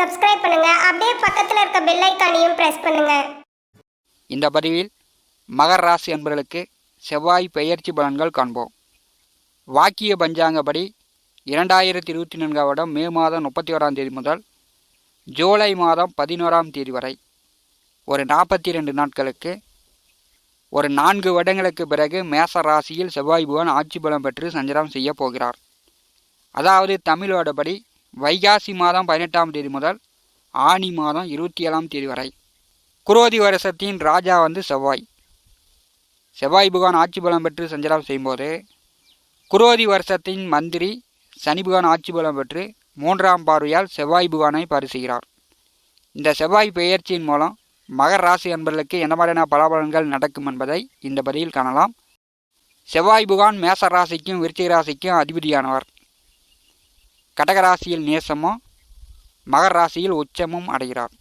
Subscribe பண்ணுங்க. அப்படியே பக்கத்தில் இருக்க பெல் ஐக்கானையும் பிரஸ் பண்ணுங்க. இந்த பதிவில் மகர ராசி என்பவர்களுக்கு செவ்வாய் பெயர்ச்சி பலன்கள் காண்போம். வாக்கிய பஞ்சாங்கப்படி இரண்டாயிரத்தி இருபத்தி நான்காம் வருடம் மே மாதம் முப்பத்தி ஓராம் தேதி முதல் ஜூலை மாதம் பதினோராம் தேதி வரை ஒரு நாற்பத்தி ரெண்டு நாட்களுக்கு ஒரு நான்கு வருடங்களுக்கு பிறகு மேச ராசியில் செவ்வாய் புவன் ஆட்சி பலம் பெற்று சஞ்சாரம் செய்ய போகிறார். அதாவது தமிழோடபடி வைகாசி மாதம் பதினெட்டாம் தேதி முதல் ஆனி மாதம் இருபத்தி ஏழாம் தேதி வரை. குரோதி வருஷத்தின் ராஜா வந்து செவ்வாய். செவ்வாய் புகான் ஆட்சி பலம் பெற்று சஞ்சலம் செய்யும்போது குரோதி வருஷத்தின் மந்திரி சனி புகான் ஆட்சி பலம் பெற்று மூன்றாம் பார்வையால் செவ்வாய் புகானை பரிசுகிறார். இந்த செவ்வாய் பெயர்ச்சியின் மூலம் மகர ராசி என்பதற்கு என்ன மாதிரியான பலாபலன்கள் நடக்கும் என்பதை இந்த பதிவில் காணலாம். செவ்வாய் புகான் மேச ராசிக்கும் விருச்சிக ராசிக்கும் அதிபதியானவர். கடகராசியில் நேசமும் மகர் ராசியில் உச்சமும் அடைகிறார்.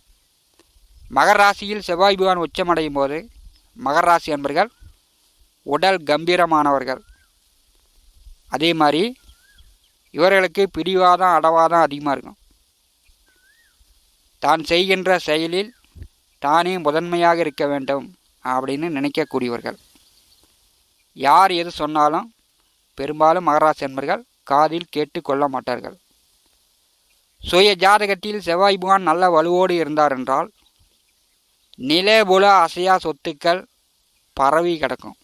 மகர் ராசியில் செவ்வாய் பகவான் உச்சமடையும் போது மகர் ராசி அன்பர்கள் உடல் கம்பீரமானவர்கள். அதே மாதிரி இவர்களுக்கு பிடிவாதம் அடவாதம் அதிகமாக இருக்கும். தான் செய்கின்ற செயலில் தானே முதன்மையாக இருக்க வேண்டும் அப்படின்னு நினைக்கக்கூடியவர்கள். யார் எது சொன்னாலும் பெரும்பாலும் மகராசி அன்பர்கள் காதில் கேட்டு கொள்ள மாட்டார்கள். சுய ஜாதகத்தில் செவ்வாய்புவான் நல்ல வலுவோடு இருந்தார் என்றால் நிலபுல அசையா சொத்துக்கள் பரவி கிடக்கும்.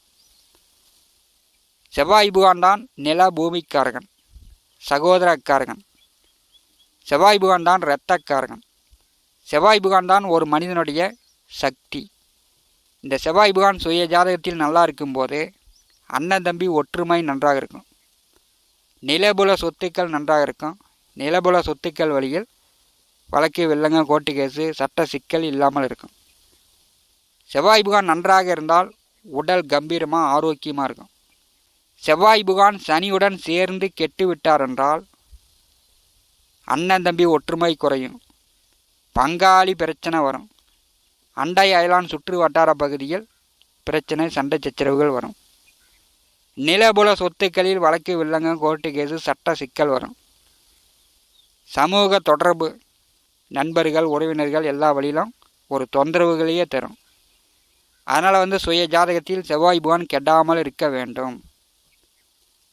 செவ்வாய் புகான் தான் நில பூமிக்காரகன் சகோதரக்காரகன். செவ்வாய் புகான் தான் இரத்தக்காரகன். செவ்வாய் புகான் தான் ஒரு மனிதனுடைய சக்தி. இந்த செவ்வாய் புகான் சுய ஜாதகத்தில் நல்லா இருக்கும்போது அண்ணன் தம்பி ஒற்றுமை நன்றாக இருக்கும். நிலபுல சொத்துக்கள் நன்றாக இருக்கும். நிலபுல சொத்துக்கள் வழியில் வழக்கு வில்லங்கம் கோர்ட்டு கேஸு சட்ட சிக்கல் இல்லாமல் இருக்கும். செவ்வாய் புகான் நன்றாக இருந்தால் உடல் கம்பீரமாக ஆரோக்கியமாக இருக்கும். செவ்வாய் புகான் சனியுடன் சேர்ந்து கெட்டு விட்டார் என்றால் அண்ணன் தம்பி ஒற்றுமை குறையும். பங்காளி பிரச்சனை வரும். அண்டை அயலான் சுற்று வட்டார பகுதியில் பிரச்சனை சண்டை சச்சரவுகள் வரும். நிலபுல சொத்துக்களில் வழக்கு வில்லங்கம் கோர்ட்டு கேஸு சட்ட சிக்கல் வரும். சமூக தொடர்பு நண்பர்கள் உறவினர்கள் எல்லா வழியிலும் ஒரு தொந்தரவுகளையே தரும். அதனால் வந்து சுய ஜாதகத்தில் செவ்வாய் புகான் கெடாமல் இருக்க வேண்டும்.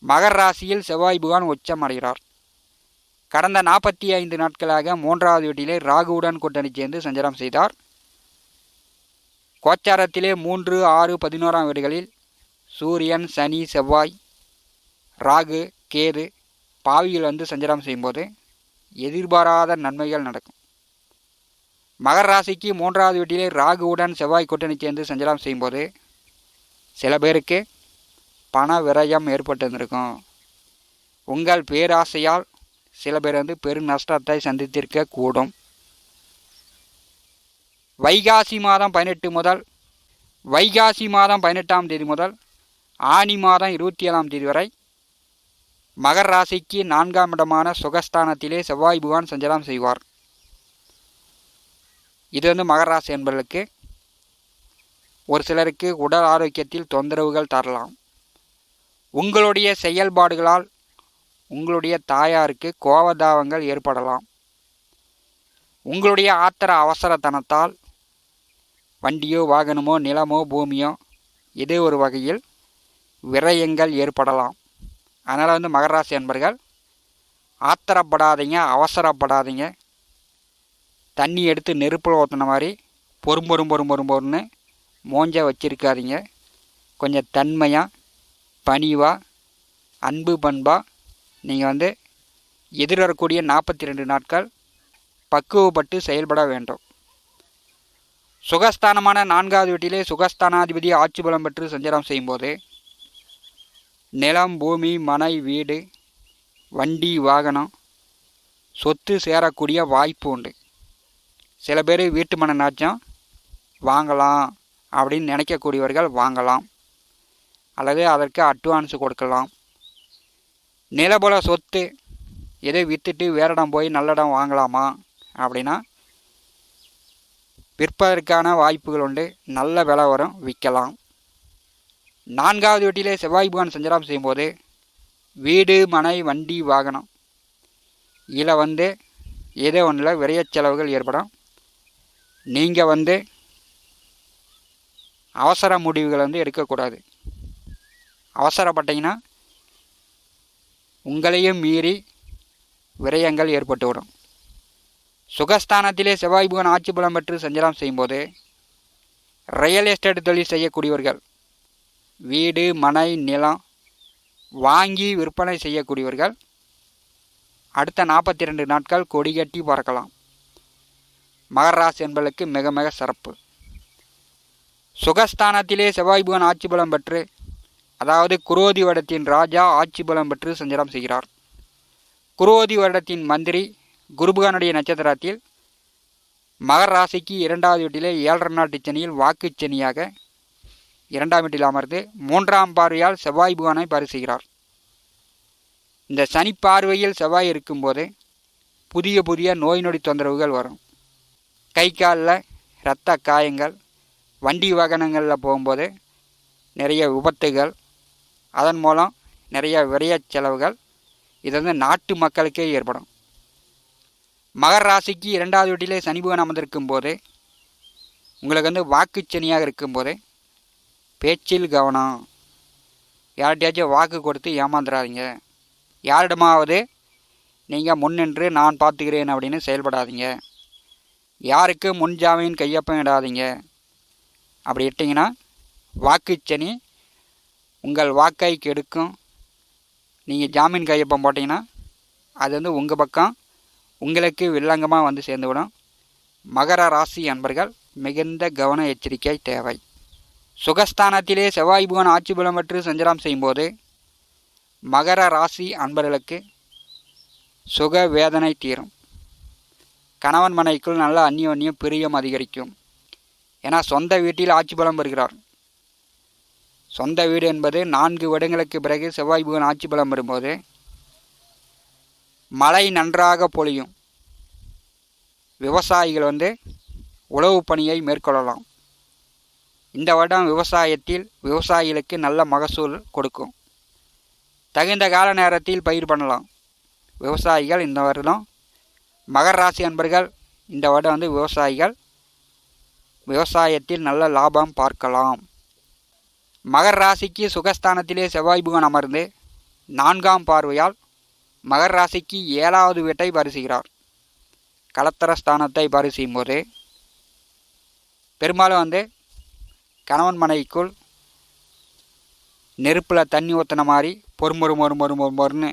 மகர் ராசியில் செவ்வாய் புகான் உச்சம் அடைகிறார் கடந்த நாற்பத்தி ஐந்து நாட்களாக மூன்றாவது வீட்டிலே ராகுவுடன் கூட்டணி சேர்ந்து சஞ்சாரம் செய்தார். கோச்சாரத்திலே மூன்று ஆறு பதினோராம் வீடுகளில் சூரியன் சனி செவ்வாய் ராகு கேது பாவியில் வந்து சஞ்சாரம் செய்யும்போது எதிர்பாராத நன்மைகள் நடக்கும். மகர ராசிக்கு மூன்றாவது வீட்டிலே ராகுவுடன் செவ்வாய் கூட்டணி சேர்ந்து சஞ்சலம் செய்யும்போது சில பேருக்கு பண விரயம் ஏற்பட்டிருந்திருக்கும். உங்கள் பேராசையால் சில பேர் வந்து பெரு நஷ்டத்தை சந்தித்திருக்க கூடும். வைகாசி மாதம் பதினெட்டு முதல் வைகாசி மாதம் பதினெட்டாம் தேதி முதல் ஆனி மாதம் இருபத்தி ஏழாம் தேதி வரை மகர் ராசிக்கு நான்காம் இடமான சுகஸ்தானத்திலே செவ்வாய் புகான் சஞ்சலம் செய்வார். இது வந்து மகர் ராசி என்பவர்களுக்கு ஒரு சிலருக்கு உடல் ஆரோக்கியத்தில் தொந்தரவுகள் தரலாம். உங்களுடைய செயல்பாடுகளால் உங்களுடைய தாயாருக்கு கோபதாபங்கள் ஏற்படலாம். உங்களுடைய ஆத்திர அவசரத்தனத்தால் வண்டியோ வாகனமோ நிலமோ பூமியோ ஏதோ ஒரு வகையில் விரயங்கள் ஏற்படலாம். அதனால் வந்து மகராசி அன்பர்கள் ஆத்திரப்படாதீங்க அவசரப்படாதீங்க. தண்ணி எடுத்து நெருப்பில் ஊற்றின மாதிரி பொறும் பொறும் பொறும் பொறும் பொறுன்னு மோஞ்ச வச்சிருக்காதீங்க. கொஞ்சம் தன்மையாக பணிவாக அன்பு பண்பாக நீங்கள் வந்து எதிர்வரக்கூடிய நாற்பத்தி ரெண்டு நாட்கள் பக்குவப்பட்டு செயல்பட வேண்டும். சுகஸ்தானமான நான்காவது வீட்டிலே சுகஸ்தானாதிபதி ஆட்சி பலம் பெற்று சஞ்சாரம் செய்யும்போது நிலம் பூமி மனை வீடு வண்டி வாகனம் சொத்து சேரக்கூடிய வாய்ப்பு உண்டு. சில பேர் வீட்டு மன நாச்சம் வாங்கலாம் அப்படின்னு நினைக்கக்கூடியவர்கள் வாங்கலாம். அல்லது அதற்கு அட்வான்ஸ் கொடுக்கலாம். நிலபல சொத்து எதை விற்றுட்டு வேற இடம் போய் நல்ல இடம் வாங்கலாமா அப்படின்னா விற்பதற்கான வாய்ப்புகள் உண்டு. நல்ல விலை வரும் விற்கலாம். நான்காவது வீட்டிலே செவ்வாய் பகவான் சஞ்சாரம் செய்யும்போது வீடு மனை வண்டி வாகனம் இதில் வந்து ஏதோ ஒன்றில் விரைய செலவுகள் ஏற்படும். நீங்கள் வந்து அவசர முடிவுகள் வந்து எடுக்கக்கூடாது. அவசரப்பட்டீங்கன்னா உங்களையும் மீறி விரயங்கள் ஏற்பட்டுவிடும் சுகஸ்தானத்திலே செவ்வாய் புகன் ஆட்சி பலம் பெற்று சஞ்சலம் செய்யும்போது ரியல் எஸ்டேட் தொழில் செய்யக்கூடியவர்கள் வீடு மனை நிலம் வாங்கி விற்பனை செய்யக்கூடியவர்கள் அடுத்த நாற்பத்தி ரெண்டு நாட்கள் கொடி கட்டி பறக்கலாம். மகர என்பதற்கு மிக மிக சிறப்பு. சுகஸ்தானத்திலே செவ்வாய் புகன் ஆட்சி பலம் பெற்று அதாவது குரோதி வருடத்தின் ராஜா ஆட்சி பலம் பெற்று சஞ்சாரம் செய்கிறார். குரோதி வருடத்தின் மந்திரி குருபுகானுடைய நட்சத்திரத்தில் மகர ராசிக்கு இரண்டாவது வீட்டிலே ஏழரை நாட்டு சனியில் வாக்குச்சனியாக இரண்டாம் வீட்டில் அமர்ந்து மூன்றாம் பார்வையால் செவ்வாய் புகானை பரிசுகிறார் இந்த சனி பார்வையில் செவ்வாய் இருக்கும்போது புதிய புதிய நோய் நொடி தொந்தரவுகள் வரும். கை காலில் இரத்த காயங்கள் வண்டி வாகனங்களில் போகும்போது நிறைய விபத்துகள் அதன் மூலம் நிறைய விரைய செலவுகள் இது வந்து நாட்டு மக்களுக்கே ஏற்படும். மகர ராசிக்கு இரண்டாவது வீட்டிலே சனி புகன் அமர்ந்திருக்கும் போது உங்களுக்கு வந்து வாக்குச்சனியாக இருக்கும்போது பேச்சில் கவனம். யார்கிட்டயாச்சும் வாக்கு கொடுத்து ஏமாந்துடாதீங்க யாரிடமாவது நீங்கள் முன்னின்று நான் பார்த்துக்கிறேன் அப்படின்னு செயல்படாதீங்க. யாருக்கு முன் ஜாமீன் கையொப்பம் இடாதீங்க. அப்படி இட்டிங்கன்னா வாக்குச்சனி உங்கள் வாக்கை கெடுக்கும். நீங்கள் ஜாமீன் கையொப்பம் போட்டிங்கன்னா அது வந்து உங்கள் பக்கம் உங்களுக்கு வில்லங்கமாக வந்து சேர்ந்துவிடும். மகர ராசி அன்பர்கள் மிகுந்த கவன எச்சரிக்கை தேவை. சுகஸ்தானத்திலே செவ்வாய் புகன் ஆட்சி பலம் பெற்று சஞ்சலம் செய்யும்போது மகர ராசி அன்பர்களுக்கு சுக வேதனை தீரும். கணவன் மனைக்குள் நல்ல அந்யோன்யம் பிரியம் அதிகரிக்கும். ஏன்னா சொந்த வீட்டில் ஆட்சி பலம் பெறுகிறார். சொந்த வீடு என்பது நான்கு வருடங்களுக்கு பிறகு செவ்வாய் புகன் ஆட்சி பலம் வரும்போது மழை நன்றாக பொழியும். விவசாயிகள் வந்து உழவு பணியை மேற்கொள்ளலாம். இந்த வருடம் விவசாயத்தில் விவசாயிகளுக்கு நல்ல மகசூல் கொடுக்கும். தகுந்த கால நேரத்தில் பயிர் பண்ணலாம். விவசாயிகள் இந்த வருடம் மகர ராசி அன்பர்கள் இந்த வருடம் வந்து விவசாயிகள் விவசாயத்தில் நல்ல லாபம் பார்க்கலாம். மகர ராசிக்கு சுகஸ்தானத்திலே செவ்வாய் புகன் அமர்ந்து நான்காம் பார்வையால் மகர ராசிக்கு ஏழாவது வீட்டை பரிசுகிறார். கலத்தர ஸ்தானத்தை பரிசியும் போது பெரும்பாலும் வந்து கணவன் மனைவிக்குள் நெருப்பில் தண்ணி ஊற்றின மாதிரி பொறுமொரு மொறு மொறு மொறு மொறுன்னு.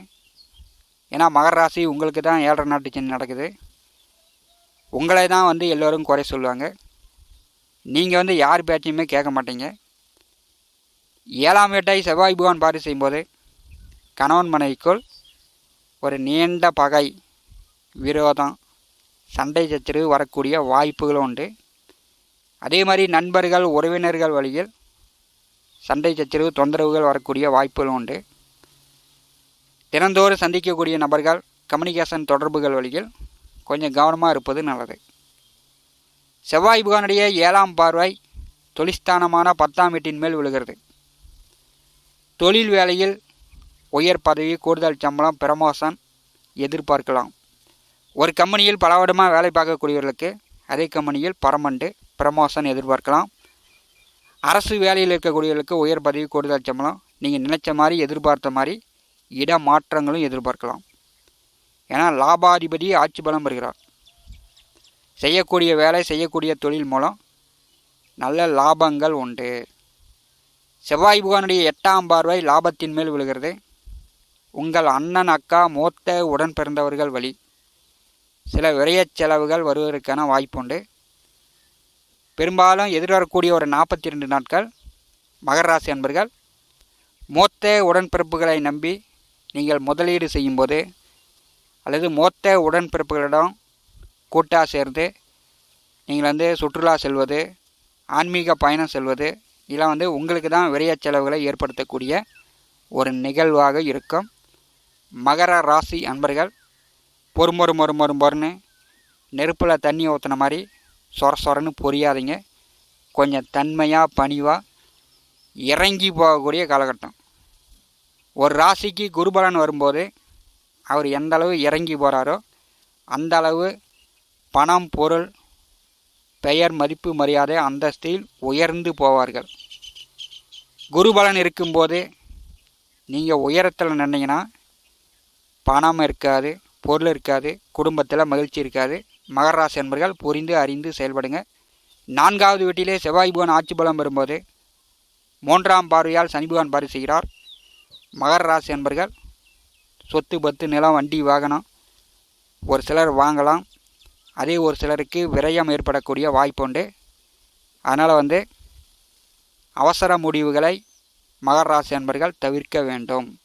ஏன்னா மகர ராசி உங்களுக்கு தான் ஏழரை நாட்டு சனி நடக்குது. உங்களை தான் வந்து எல்லோரும் குறை சொல்லுவாங்க. நீங்கள் வந்து யார் பேச்சையுமே கேட்க மாட்டீங்க. ஏழாம் வீட்டை செவ்வாய் புகான் பாரி செய்யும்போது கணவன் மனைவிக்குள் ஒரு நீண்ட பகை விரோதம் சண்டை சச்சரவு வரக்கூடிய வாய்ப்புகளும் உண்டு. அதே மாதிரி நண்பர்கள் உறவினர்கள் வழியில் சண்டை சச்சரவு தொந்தரவுகள் வரக்கூடிய வாய்ப்புகள் உண்டு. தினந்தோறும் சந்திக்கக்கூடிய நபர்கள் கம்யூனிகேஷன் தொடர்புகள் வழியில் கொஞ்சம் கவனமாக இருப்பது நல்லது. செவ்வாய் புகானுடைய ஏழாம் பார்வை தொழிற்ஸ்தானமான பத்தாம் வீட்டின் மேல் விழுகிறது. தொழில் வேலையில் உயர் பதவி கூடுதல் சம்பளம் பிரமோசன் எதிர்பார்க்கலாம். ஒரு கம்பெனியில் பல வருடமாக வேலை பார்க்கக்கூடியவர்களுக்கு அதே கம்பெனியில் பரமண்டு ப்ரமோஷன் எதிர்பார்க்கலாம். அரசு வேலையில் இருக்கக்கூடியவர்களுக்கு உயர் பதவி கூடுதல் சம்பளம். நீங்கள் நினைச்ச மாதிரி எதிர்பார்த்த மாதிரி இட மாற்றங்களும் எதிர்பார்க்கலாம். ஏன்னா லாபாதிபதி ஆட்சி பலம் பெறுகிறார். செய்யக்கூடிய வேலை செய்யக்கூடிய தொழில் மூலம் நல்ல லாபங்கள் உண்டு. செவ்வாய் புகானுடைய எட்டாம் பார்வை லாபத்தின் மேல் விழுகிறது. உங்கள் அண்ணன் அக்கா மூத்த உடன் பிறந்தவர்கள் வழி சில விரைய செலவுகள் வருவதற்கான வாய்ப்புண்டு. பெரும்பாலும் எதிர்வரக்கூடிய ஒரு நாற்பத்தி ரெண்டு நாட்கள் மகர ராசி அன்பர்கள் மூத்த உடன்பிறப்புகளை நம்பி நீங்கள் முதலீடு செய்யும்போது அல்லது மூத்த உடன்பிறப்புகளிடம் கூட்டாக சேர்ந்து நீங்கள் வந்து சுற்றுலா செல்வது ஆன்மீக பயணம் செல்வது இதெல்லாம் வந்து உங்களுக்கு தான் விரைய செலவுகளை ஏற்படுத்தக்கூடிய ஒரு நிகழ்வாக இருக்கும். மகர ராசி அன்பர்கள் பொறுமொறு மொறு மொறு மொறுன்னு நெருப்பில் தண்ணி ஊற்றுன மாதிரி சொர சொரன்னு பொரியாதீங்க. கொஞ்சம் தன்மையாக பணிவாக இறங்கி போகக்கூடிய காலகட்டம். ஒரு ராசிக்கு குருபலன் வரும்போது அவர் எந்த அளவு இறங்கி போகிறாரோ அந்த அளவு பணம் பொருள் பெயர் மதிப்பு மரியாதை அந்தஸ்தில் உயர்ந்து போவார்கள். குருபலன் இருக்கும்போது நீங்கள் உயரத்தில் நின்னீங்கன்னா பணம் இருக்காது பொருள் இருக்காது குடும்பத்தில் மகிழ்ச்சி இருக்காது. மகராசி என்பர்கள் புரிந்து அறிந்து செயல்படுங்க. நான்காவது வீட்டிலே செவ்வாய் புவன் ஆட்சி பலம் வரும்போது மூன்றாம் பார்வையால் சனி பார்வை செய்கிறார். மகர ராசி என்பர்கள் சொத்து பத்து நிலம் வண்டி வாகனம் ஒரு சிலர் வாங்கலாம். அதே ஒரு சிலருக்கு விரயம் ஏற்படக்கூடிய வாய்ப்பு உண்டு. அதனால் வந்து அவசர முடிவுகளை மகர ராசி என்பர்கள் தவிர்க்க வேண்டும்.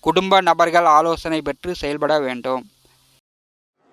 குடும்ப நபர்கள் ஆலோசனை பெற்று செயல்பட வேண்டும்.